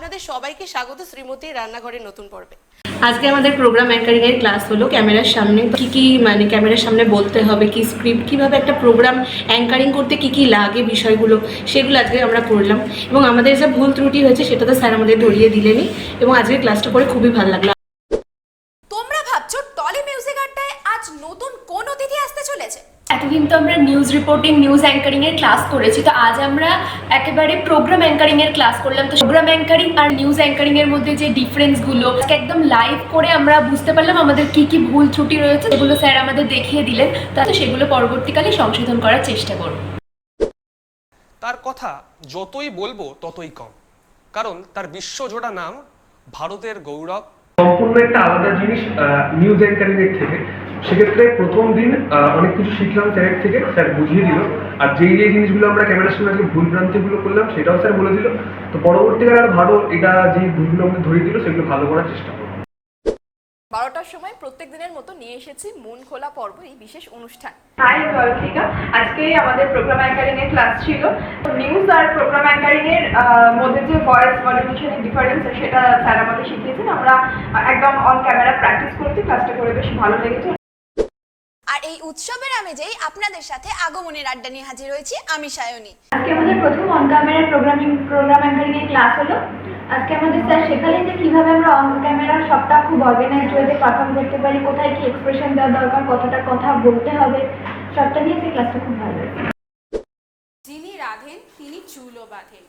আপনাদের সবাইকে স্বাগত শ্রীমতী রান্নাঘরের নতুন পর্বে। আজকে আমাদের প্রোগ্রাম অ্যাঙ্কারিং এর ক্লাস হলো ক্যামেরার সামনে। কি কি মানে ক্যামেরার সামনে বলতে হবে কি স্ক্রিপ্ট কীভাবে একটা প্রোগ্রাম অ্যাঙ্কারিং করতে কি কি লাগে বিষয়গুলো সেগুলো আজকে আমরা করলাম। এবং আমাদের যে ভুল ত্রুটি হয়েছে সেটা তো স্যার আমাদের ধরিয়ে দিলেনই। এবং আজকে ক্লাসটা করে খুবই ভালো লাগল। তোমরা ভাবছ টলি মিউজিক আড্ডায় আজ নতুন কোন অতিথি আসতে চলেছে? এতদিন তো আমরা নিউজ রিপোর্টিং নিউজ অ্যাঙ্কারিং এর ক্লাস করেছি তো আজ আমরা একেবারে প্রোগ্রাম অ্যাঙ্কারিং এর ক্লাস করলাম। তো প্রোগ্রাম অ্যাঙ্কারিং আর নিউজ অ্যাঙ্কারিং এর মধ্যে যে ডিফারেন্সগুলো একদম লাইভ করে আমরা বুঝতে পারলাম আমাদের কি কি ভুল ত্রুটি রয়েছে সেগুলো স্যার আমাদের দেখিয়ে দিলেন। তাতে সেগুলো পরবর্তীকালে সংশোধন করার চেষ্টা করব। তার কথা যতই বলব ততই কম কারণ তার বিশ্বজোড়া নাম ভারতের গৌরব। সম্পূর্ণ একটা আলাদা জিনিস নিউজ অ্যাঙ্কারিং এর থেকে। সেক্ষেত্রে প্রথম দিন অনেক কিছু শিখলাম স্যারের থেকে স্যার বুঝিয়ে দিল। আর যেই যেই জিনিসগুলো আমরা ক্যামেরার সামনে আজকে ভুল ভ্রান্তিগুলো করলাম সেটাও স্যার বলে দিল। তো পরবর্তীকালে আর ভালো এটা যে ভুলগুলো আমাদের ধরিয়ে দিল সেগুলো ভালো করার চেষ্টা করব। বারোটার সময় প্রত্যেক দিনের মতো নিয়ে এসেছি মন খোলা পর্ব এই বিশেষ অনুষ্ঠান। হাই আজকে আমাদের প্রোগ্রাম অ্যাঙ্কারিং এর ক্লাস ছিল। নিউজ আর প্রোগ্রাম অ্যাঙ্কারিং এর আহ, মধ্যে যে ভয়েস ডিফারেন্স সেটা স্যার আমাদের শিখিয়েছেন। আমরা একদম অন ক্যামেরা প্র্যাকটিস করছি ক্লাসটা করে বেশ ভালো লেগেছে। আর এই উৎসবের আমেজেই আপনাদের সাথে আগমনের আড্ডা নিয়ে হাজির হয়েছি আমি সায়নী। আজকে আমাদের প্রথম on camera programming program anchoring এর ক্লাস হলো। আজকে আমাদের স্যার শেখালেন যে কীভাবে আমরা অন ক্যামেরা সবটা খুব অর্গানাইজড ওয়েতে পারফর্ম করতে পারি কোথায় কি এক্সপ্রেশন দেওয়া দরকার কতটা কথা বলতে হবে সবটা নিয়ে সেই ক্লাসটা খুব ভালো যিনি রাধেন তিনি চুলও বাঁধেন।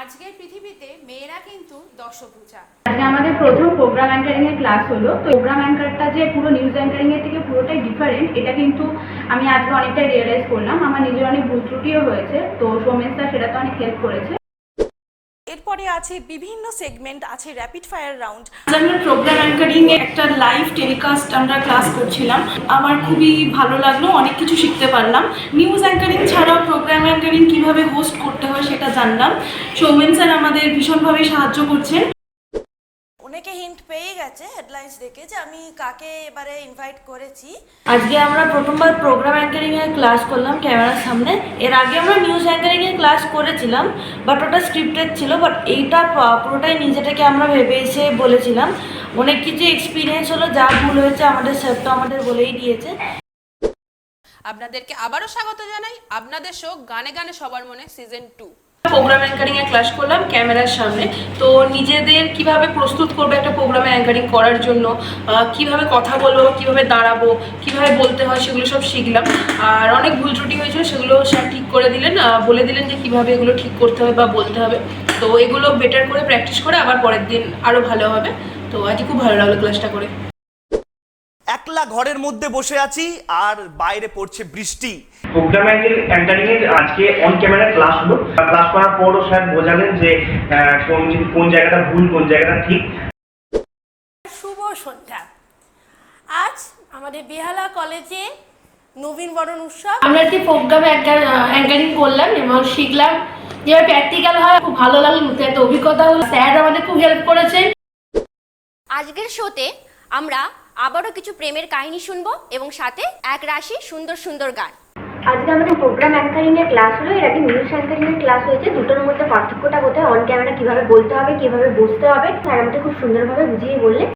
আজকের পৃথিবীতে মেয়েরা কিন্তু দশভূজা। আজকে আমাদের প্রথম প্রোগ্রাম ক্লাস হলো। তো প্রোগ্রাম অ্যাঙ্কারটা যে পুরো নিউজ অ্যাঙ্কারিং এর থেকে পুরোটাই ডিফারেন্ট এটা কিন্তু আমি আজকে অনেকটাই রিয়েলাইজ করলাম। আমার নিজের অনেক ভুল ত্রুটিও হয়েছে তো সোমেন স্যার সেটা তো অনেক হেল্প করেছে। এরপরে আছে বিভিন্ন সেগমেন্ট আছে র্যাপিড ফায়ার রাউন্ড আমরা প্রোগ্রাম অ্যাঙ্কারিং এ একটা লাইভ টেলিকাস্ট আমরা ক্লাস করছিলাম। আমার খুবই ভালো লাগল অনেক কিছু শিখতে পারলাম। নিউজ অ্যাঙ্কারিং ছাড়াও প্রোগ্রাম অ্যাঙ্কারিং কীভাবে হোস্ট করতে হয় সেটা জানলাম। সৌমেন স্যার আমাদের ভীষণভাবে সাহায্য করছেন। গেছে হেডলাইন্স দেখে যে আমি কাকে এবারে ইনভাইট করেছি। আজকে আমরা প্রথমবার প্রোগ্রাম অ্যাঙ্কারিং এর ক্লাস করলাম ক্যামেরার সামনে। এর আগে আমরা নিউজ অ্যাঙ্কারিং এর ক্লাস করেছিলাম বাট ওটা স্ক্রিপ্টেড ছিল বাট এইটা পুরোটাই নিজে থেকে আমরা ভেবে এসে বলেছিলাম। অনেক কিছু এক্সপিরিয়েন্স হলো যা ভুল হয়েছে আমাদের স্যার তো আমাদের বলেই দিয়েছে। আপনাদেরকে আবারও স্বাগত জানাই। আপনাদের শো গানে গানে সবার মনে সিজন টু প্রোগ্রাম অ্যাঙ্কারিং এর ক্লাস করলাম ক্যামেরার সামনে। তো নিজেদের কীভাবে প্রস্তুত করবে একটা প্রোগ্রামে অ্যাঙ্কারিং করার জন্য কীভাবে কথা বলব, কীভাবে দাঁড়াবো, কীভাবে বলতে হয় সেগুলো সব শিখলাম। আর অনেক ভুল ত্রুটি হয়েছিল, সেগুলো স্যার ঠিক করে দিলেন বলে দিলেন যে কীভাবে এগুলো ঠিক করতে হবে বা বলতে হবে। তো এগুলো বেটার করে প্র্যাকটিস করে আবার পরের দিন আরও ভালো হবে। তো আজকে খুব ভালো লাগল ক্লাসটা করে। একলা ঘরের মধ্যে বসে আছি আর বাইরে পড়ছে বৃষ্টি। প্রোগ্রাম অ্যাঙ্কারিং এর আজকে অন ক্যামেরা ক্লাস হলো। ক্লাস করার পরও স্যার বোঝালেন যে কোন কোন জায়গাটা ভুল কোন জায়গাটা ঠিক। শুভ সন্ধ্যা। আজ আমাদের বেহালা কলেজে নবীন বরণ উৎসব। আমরা আজকে প্রোগ্রাম অ্যাঙ্কারিং করলাম এবং শিখলাম যেভাবে প্র্যাকটিক্যাল হয় খুব ভালো লাগল একটা অভিজ্ঞতা হলো। স্যার আমাদের খুব হেল্প করেছেন। আজকের শোতে আমরা আবারও কিছু প্রেমের কাহিনী শুনব এবং সাথে এক রাশি সুন্দর সুন্দর গান। আজকে আমাদের প্রোগ্রাম অ্যাঙ্কারিং এর ক্লাস হলো, এর আগে নিউজ অ্যাঙ্কারিং এর ক্লাস হয়েছে। দুটোর মধ্যে পার্থক্যটা কোথায় অন ক্যামেরা কীভাবে বলতে হবে, কীভাবে বুঝতে হবে স্যার আমাদের খুব সুন্দরভাবে বুঝিয়ে বললেন।